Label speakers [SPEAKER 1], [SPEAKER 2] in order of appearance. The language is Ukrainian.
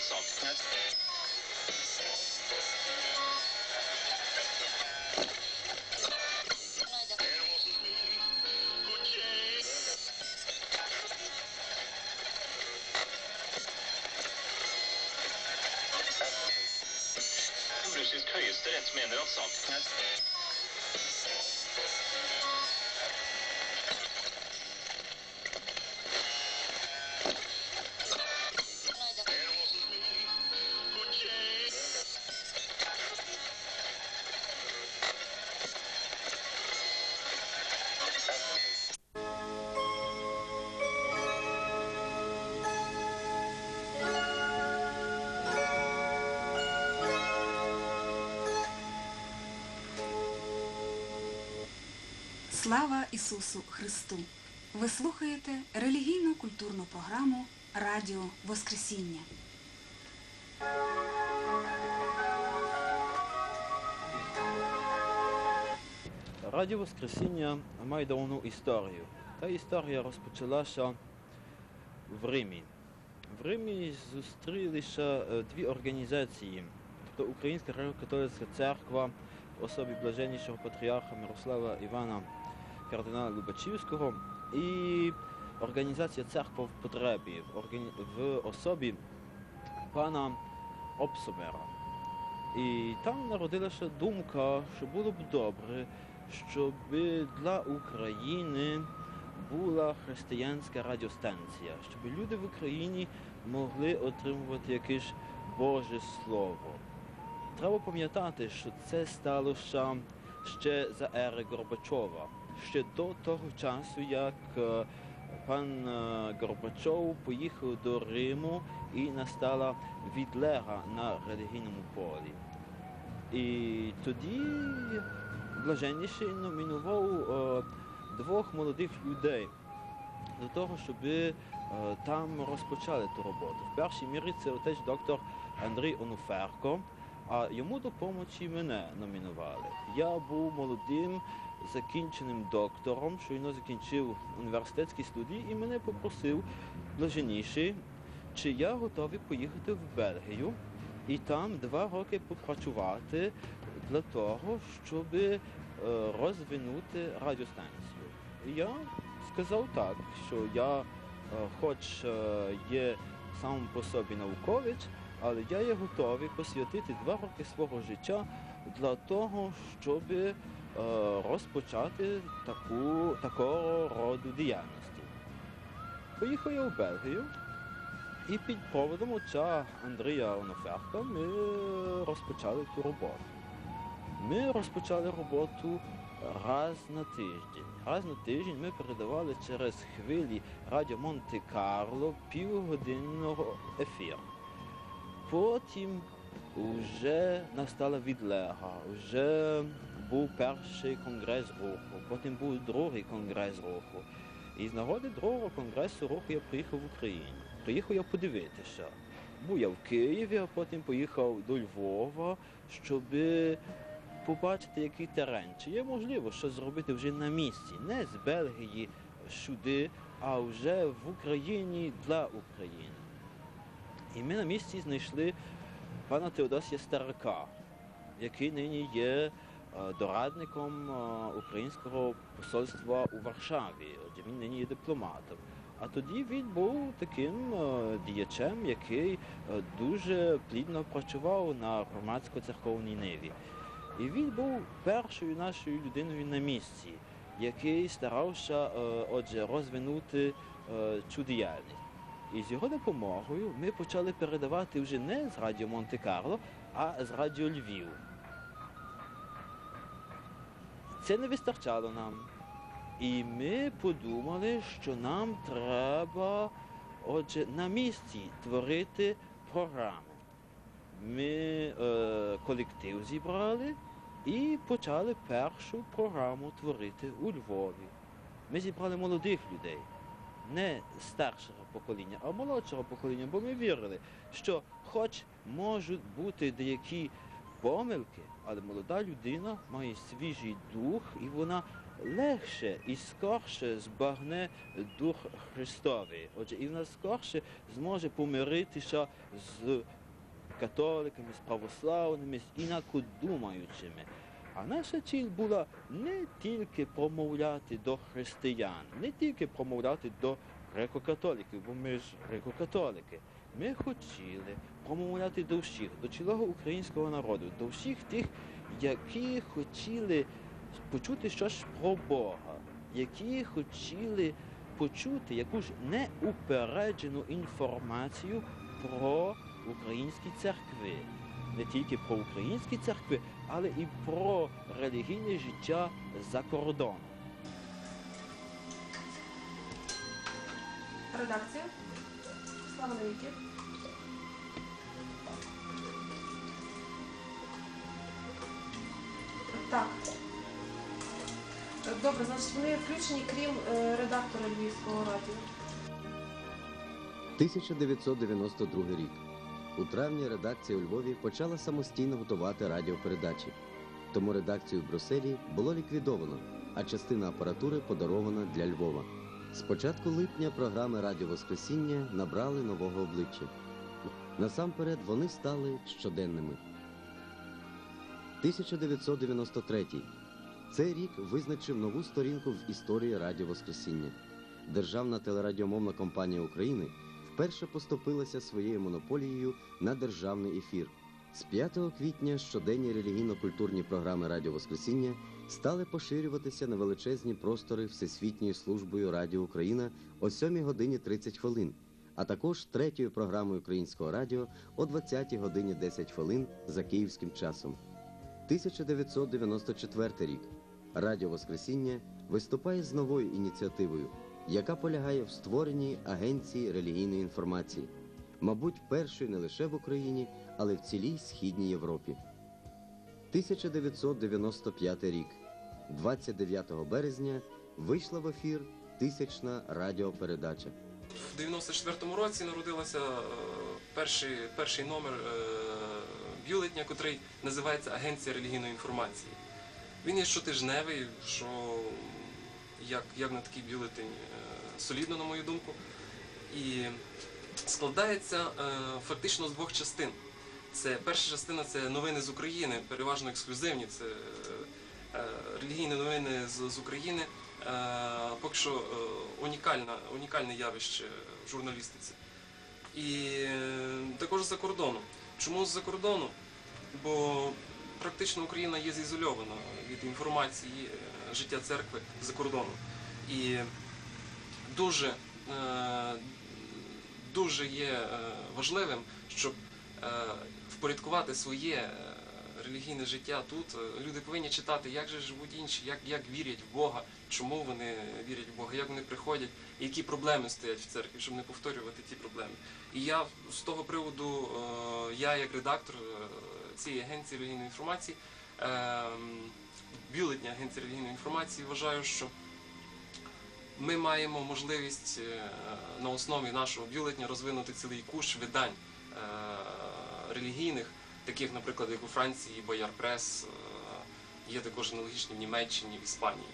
[SPEAKER 1] seriösa. Russisk högesträtt menar att saken
[SPEAKER 2] Слава Ісусу Христу! Ви слухаєте релігійно-культурну програму Радіо Воскресіння.
[SPEAKER 3] Радіо Воскресіння має давну історію. Та історія розпочалася в Римі. В Римі зустрілися е, дві організації, тобто Українська греко-католицька церква в особі блаженнішого патріарха Мирослава Івана кардинала Лубачівського і організація церква в потребі в особі пана Обсомера. І там народилася думка, що було б добре, щоб для України була християнська радіостанція, щоб люди в Україні могли отримувати якесь Боже Слово. Треба пам'ятати, що це сталося ще за ери Горбачова, ще до того часу, як е, пан е, Горбачов поїхав до Риму і настала відлега на релігійному полі. І тоді блаженніший номінував е, двох молодих людей до того, щоб там розпочали ту роботу. В першій мірі це отець доктор Андрій Онуферко, а йому допомочі мене номінували. Я був молодим закінченим доктором, щойно закінчив університетські студії, і мене попросив блаженніший, чи я готовий поїхати в Бельгію і там два роки попрацювати для того, щоб е, розвинути радіостанцію. Я сказав так, що я, е, хоч е, є сам по собі науковець, але я є готовий посвятити два роки свого життя для того, щоб е, розпочати таку, такого роду діяльності. Поїхав я в Бельгію. І під проводом отця Андрія Оноферка ми розпочали ту роботу. Ми розпочали роботу раз на тиждень. Раз на тиждень ми передавали через хвилі Радіо Монте-Карло півгодинного ефіру. Потім вже настала відлега, вже був перший конгрес руху, потім був другий конгрес руху. І з нагоди другого конгресу руху я приїхав в Україну. Приїхав я подивитися. Був я в Києві, а потім поїхав до Львова, щоб побачити, який терен. Чи є можливо щось зробити вже на місці, не з Бельгії сюди, а вже в Україні для України. І ми на місці знайшли пана Теодосія Старика, який нині є е, дорадником е, українського посольства у Варшаві. Отже, він нині є дипломатом. А тоді він був таким е, діячем, який дуже плідно працював на громадсько-церковній ниві. І він був першою нашою людиною на місці, який старався отже, розвинути цю діяльність. І з його допомогою ми почали передавати вже не з радіо Монте-Карло, а з радіо Львів. Це не вистачало нам. І ми подумали, що нам треба отже, на місці творити програми. Ми е, колектив зібрали і почали першу програму творити у Львові. Ми зібрали молодих людей, не старшого покоління, а молодшого покоління, бо ми вірили, що хоч можуть бути деякі помилки, але молода людина має свіжий дух і вона легше і скорше збагне Дух Христовий. Отже, і вона скорше зможе помиритися з католиками, з православними, з інакодумаючими. А наша ціль була не тільки промовляти до християн, не тільки промовляти до греко-католиків, бо ми ж греко-католики. Ми хотіли промовляти до всіх, до цілого українського народу, до всіх тих, які хотіли почути щось про Бога, які хотіли почути якусь неупереджену інформацію про українські церкви. Не тільки про українські церкви, але і про релігійне життя за кордоном.
[SPEAKER 4] Редакція. Слава навіки. Так. Добре, значить вони включені, крім е, редактора Львівського радіо.
[SPEAKER 5] 1992 рік. У травні редакція у Львові почала самостійно готувати радіопередачі. Тому редакцію в Брюсселі було ліквідовано, а частина апаратури подарована для Львова. З початку липня програми Радіо Воскресіння набрали нового обличчя. Насамперед вони стали щоденними. 1993. Цей рік визначив нову сторінку в історії Радіо Воскресіння. Державна телерадіомовна компанія України вперше поступилася своєю монополією на державний ефір. З 5 квітня щоденні релігійно-культурні програми Радіо Воскресіння стали поширюватися на величезні простори Всесвітньою службою Радіо Україна о 7 годині 30 хвилин, а також третьою програмою українського радіо о 20 годині 10 хвилин за київським часом. 1994 рік. Радіо Воскресіння виступає з новою ініціативою, яка полягає в створенні агенції релігійної інформації, мабуть, першої не лише в Україні, але в цілій східній Європі. 1995 рік. 29 березня вийшла в ефір тисячна радіопередача.
[SPEAKER 6] В 94-му році народилася е, перший, перший номер е, бюлетня, який називається Агенція релігійної інформації. Він є щотижневий, що як, як на такий бюлетень е, солідно, на мою думку. І складається фактично з двох частин. Це перша частина це новини з України, переважно ексклюзивні. Це релігійні новини з, України. Е, поки що е, унікальна, унікальне явище в журналістиці. І е, також з-за кордону. Чому з-за кордону? Бо практично Україна є зізольована від інформації е, життя церкви за кордоном. І дуже, е, дуже є е, важливим, щоб е, впорядкувати своє е, релігійне життя тут. Е, Люди повинні читати, як же живуть інші, як, як вірять в Бога, чому вони вірять в Бога, як вони приходять, які проблеми стоять в церкві, щоб не повторювати ті проблеми. І я з того приводу, е, я як редактор е, цієї агенції релігійної інформації, бюлетня агенції релігійної інформації, вважаю, що ми маємо можливість на основі нашого бюлетня розвинути цілий кущ видань релігійних, таких, наприклад, як у Франції, Боярпрес, е, є також аналогічні в Німеччині, в Іспанії.